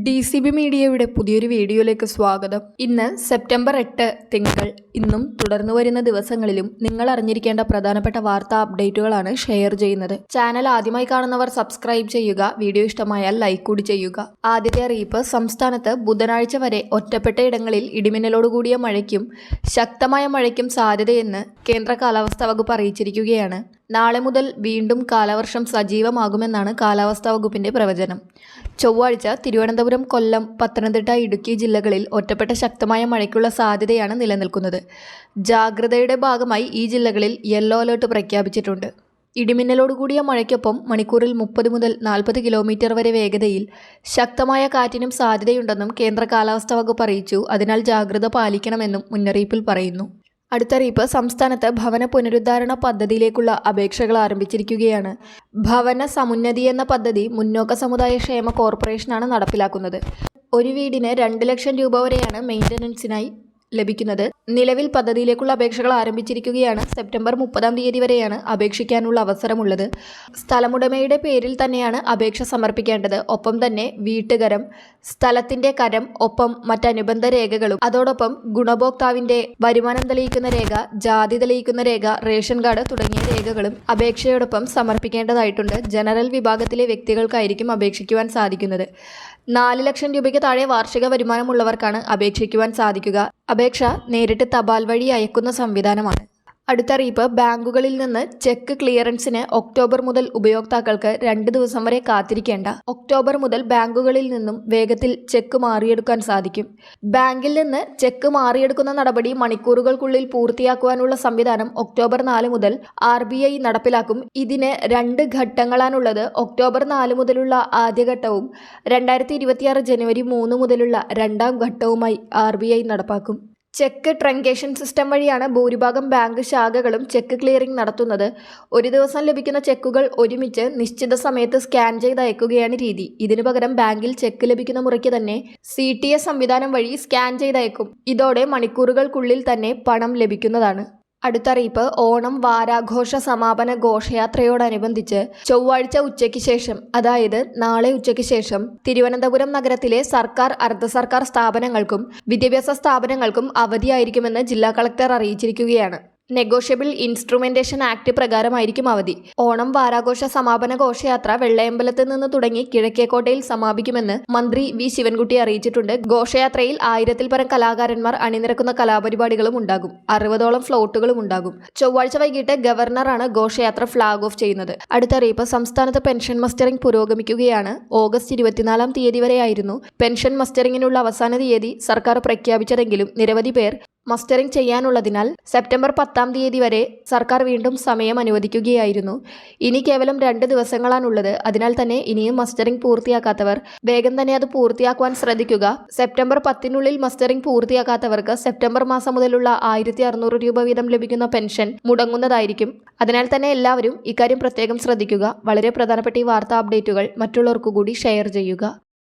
D C B മീഡിയയുടെ പുതിയൊരു വീഡിയോയിലേക്ക് സ്വാഗതം. ഇന്ന് സെപ്റ്റംബർ എട്ട് തിങ്കൾ. ഇന്നും തുടർന്നു വരുന്ന ദിവസങ്ങളിലും നിങ്ങൾ അറിഞ്ഞിരിക്കേണ്ട പ്രധാനപ്പെട്ട വാർത്താ അപ്ഡേറ്റുകളാണ് ഷെയർ ചെയ്യുന്നത്. ചാനൽ ആദ്യമായി കാണുന്നവർ സബ്സ്ക്രൈബ് ചെയ്യുക വീഡിയോ ഇഷ്ടമായാൽ ലൈക്ക് കൂടി ചെയ്യുക. ആദ്യത്തെ അറിയിപ്പ് സംസ്ഥാനത്ത് ബുധനാഴ്ച വരെ ഒറ്റപ്പെട്ട ഇടങ്ങളിൽ ഇടിമിന്നലോടുകൂടിയ മഴയ്ക്കും ശക്തമായ മഴയ്ക്കും സാധ്യതയെന്ന് കേന്ദ്ര കാലാവസ്ഥാ വകുപ്പ് അറിയിച്ചിരിക്കുകയാണ്. നാളെ മുതൽ വീണ്ടും കാലവർഷം സജീവമാകുമെന്നാണ് കാലാവസ്ഥാ വകുപ്പിന്റെ പ്രവചനം. ചൊവ്വാഴ്ച തിരുവനന്തപുരം കൊല്ലം പത്തനംതിട്ട ഇടുക്കി ജില്ലകളിൽ ഒറ്റപ്പെട്ട ശക്തമായ മഴയ്ക്കുള്ള സാധ്യതയാണ് നിലനിൽക്കുന്നത്. ജാഗ്രതയുടെ ഭാഗമായി ഈ ജില്ലകളിൽ യെല്ലോ അലേർട്ട് പ്രഖ്യാപിച്ചിട്ടുണ്ട്. ഇടിമിന്നലോടുകൂടിയ മഴയ്ക്കൊപ്പം മണിക്കൂറിൽ മുപ്പത് മുതൽ നാൽപ്പത് കിലോമീറ്റർ വരെ വേഗതയിൽ ശക്തമായ കാറ്റിനും സാധ്യതയുണ്ടെന്നും കേന്ദ്ര കാലാവസ്ഥാ വകുപ്പ് അറിയിച്ചു. അതിനാൽ ജാഗ്രത പാലിക്കണമെന്നും മുന്നറിയിപ്പിൽ പറയുന്നു. അടുത്തറിയിപ്പ് സംസ്ഥാനത്ത് ഭവന പുനരുദ്ധാരണ പദ്ധതിയിലേക്കുള്ള അപേക്ഷകൾ ആരംഭിച്ചിരിക്കുകയാണ്. ഭവന സമുന്നതി എന്ന പദ്ധതി മുന്നോക്ക സമുദായ ക്ഷേമ കോർപ്പറേഷനാണ് നടപ്പിലാക്കുന്നത്. ഒരു വീടിന് രണ്ട് ലക്ഷം രൂപ വരെയാണ് മെയിന്റനൻസിനായി ലഭിക്കുന്നത്. നിലവിൽ പദ്ധതിയിലേക്കുള്ള അപേക്ഷകൾ ആരംഭിച്ചിരിക്കുകയാണ് സെപ്റ്റംബർ മുപ്പതാം തീയതി വരെയാണ് അപേക്ഷിക്കാനുള്ള അവസരമുള്ളത്. സ്ഥലമുടമയുടെ പേരിൽ തന്നെയാണ് അപേക്ഷ സമർപ്പിക്കേണ്ടത്. ഒപ്പം തന്നെ വീട്ടുകരം സ്ഥലത്തിന്റെ കരം ഒപ്പം മറ്റനുബന്ധ രേഖകളും. അതോടൊപ്പം ഗുണഭോക്താവിന്റെ വരുമാനം തെളിയിക്കുന്ന രേഖ ജാതി തെളിയിക്കുന്ന രേഖ റേഷൻ കാർഡ് തുടങ്ങിയ രേഖകളും അപേക്ഷയോടൊപ്പം സമർപ്പിക്കേണ്ടതായിട്ടുണ്ട്. ജനറൽ വിഭാഗത്തിലെ വ്യക്തികൾക്കായിരിക്കും അപേക്ഷിക്കുവാൻ സാധിക്കുന്നത്. നാല് ലക്ഷം രൂപയ്ക്ക് താഴെ വാർഷിക വരുമാനമുള്ളവർക്കാണ് അപേക്ഷിക്കുവാൻ സാധിക്കുക. അപേക്ഷ നേരിട്ട് തപാൽ വഴി അയക്കുന്ന സംവിധാനമാണ്. അടുത്തറിയിപ്പ് ബാങ്കുകളിൽ നിന്ന് ചെക്ക് ക്ലിയറൻസിന് ഒക്ടോബർ മുതൽ ഉപയോക്താക്കൾക്ക് രണ്ട് ദിവസം വരെ കാത്തിരിക്കേണ്ട. ഒക്ടോബർ മുതൽ ബാങ്കുകളിൽ നിന്നും വേഗത്തിൽ ചെക്ക് മാറിയെടുക്കാൻ സാധിക്കും. ബാങ്കിൽ നിന്ന് ചെക്ക് മാറിയെടുക്കുന്ന നടപടി മണിക്കൂറുകൾക്കുള്ളിൽ പൂർത്തിയാക്കുവാനുള്ള സംവിധാനം ഒക്ടോബർ നാല് മുതൽ ആർ ബി ഐ നടപ്പിലാക്കും. ഇതിന് രണ്ട് ഘട്ടങ്ങളാണുള്ളത്. ഒക്ടോബർ നാല് മുതലുള്ള ആദ്യഘട്ടവും രണ്ടായിരത്തി ഇരുപത്തിയാറ് ജനുവരി മൂന്ന് മുതലുള്ള രണ്ടാം ഘട്ടവുമായി ആർ ബി ഐ നടപ്പാക്കും. ചെക്ക് ട്രങ്കേഷൻ സിസ്റ്റം വഴിയാണ് ഭൂരിഭാഗം ബാങ്ക് ശാഖകളും ചെക്ക് ക്ലിയറിംഗ് നടത്തുന്നത്. ഒരു ദിവസം ലഭിക്കുന്ന ചെക്കുകൾ ഒരുമിച്ച് നിശ്ചിത സമയത്ത് സ്കാൻ ചെയ്ത് അയക്കുകയാണ് രീതി. ഇതിനു പകരം ബാങ്കിൽ ചെക്ക് ലഭിക്കുന്ന മുറയ്ക്ക് തന്നെ സി സംവിധാനം വഴി സ്കാൻ ചെയ്തയക്കും. ഇതോടെ മണിക്കൂറുകൾക്കുള്ളിൽ തന്നെ പണം ലഭിക്കുന്നതാണ്. അടുത്തറിയിപ്പ് ഓണം വാരാഘോഷ സമാപന ഘോഷയാത്രയോടനുബന്ധിച്ച് ചൊവ്വാഴ്ച ഉച്ചയ്ക്ക് ശേഷം അതായത് നാളെ ഉച്ചയ്ക്ക് ശേഷം തിരുവനന്തപുരം നഗരത്തിലെ സർക്കാർ അർദ്ധ സർക്കാർ സ്ഥാപനങ്ങൾക്കും വിദ്യാഭ്യാസ സ്ഥാപനങ്ങൾക്കും അവധിയായിരിക്കുമെന്ന് ജില്ലാ കളക്ടർ അറിയിച്ചിരിക്കുകയാണ്. നെഗോഷ്യബിൾ ഇൻസ്ട്രുമെന്റേഷൻ ആക്ട് പ്രകാരമായിരിക്കും അവധി. ഓണം വാരാഘോഷ സമാപന ഘോഷയാത്ര വെള്ളയമ്പലത്ത് നിന്ന് തുടങ്ങി കിഴക്കേക്കോട്ടയിൽ സമാപിക്കുമെന്ന് മന്ത്രി വി. ശിവൻകുട്ടി അറിയിച്ചിട്ടുണ്ട്. ഘോഷയാത്രയിൽ ആയിരത്തിൽ പരം കലാകാരന്മാർ അണിനിരക്കുന്ന കലാപരിപാടികളും ഉണ്ടാകും. അറുപതോളം ഫ്ലോട്ടുകളും ഉണ്ടാകും. ചൊവ്വാഴ്ച വൈകിട്ട് ഗവർണറാണ് ഘോഷയാത്ര ഫ്ളാഗ് ഓഫ് ചെയ്യുന്നത്. അടുത്ത അറിയിപ്പ് സംസ്ഥാനത്ത് പെൻഷൻ മസ്റ്ററിംഗ് പുരോഗമിക്കുകയാണ്. ഓഗസ്റ്റ് ഇരുപത്തിനാലാം തീയതി വരെയായിരുന്നു. പെൻഷൻ മസ്റ്ററിംഗിനുള്ള അവസാന തീയതി സർക്കാർ പ്രഖ്യാപിച്ചതെങ്കിലും നിരവധി പേർ മസ്റ്ററിംഗ് ചെയ്യാനുള്ളതിനാൽ സെപ്റ്റംബർ പത്താം തീയതി വരെ സർക്കാർ വീണ്ടും സമയം അനുവദിക്കുകയായിരുന്നു. ഇനി കേവലം രണ്ട് ദിവസങ്ങളാണുള്ളത്. അതിനാൽ തന്നെ ഇനിയും മസ്റ്ററിംഗ് പൂർത്തിയാക്കാത്തവർ വേഗം തന്നെ അത് പൂർത്തിയാക്കുവാൻ ശ്രദ്ധിക്കുക. സെപ്റ്റംബർ പത്തിനുള്ളിൽ മസ്റ്ററിംഗ് പൂർത്തിയാക്കാത്തവർക്ക് സെപ്റ്റംബർ മാസം മുതലുള്ള ആയിരത്തി അറുന്നൂറ് രൂപ വീതം ലഭിക്കുന്ന പെൻഷൻ മുടങ്ങുന്നതായിരിക്കും. അതിനാൽ തന്നെ എല്ലാവരും ഇക്കാര്യം പ്രത്യേകം ശ്രദ്ധിക്കുക. വളരെ പ്രധാനപ്പെട്ട ഈ വാർത്താ അപ്ഡേറ്റുകൾ മറ്റുള്ളവർക്കു കൂടി ഷെയർ ചെയ്യുക.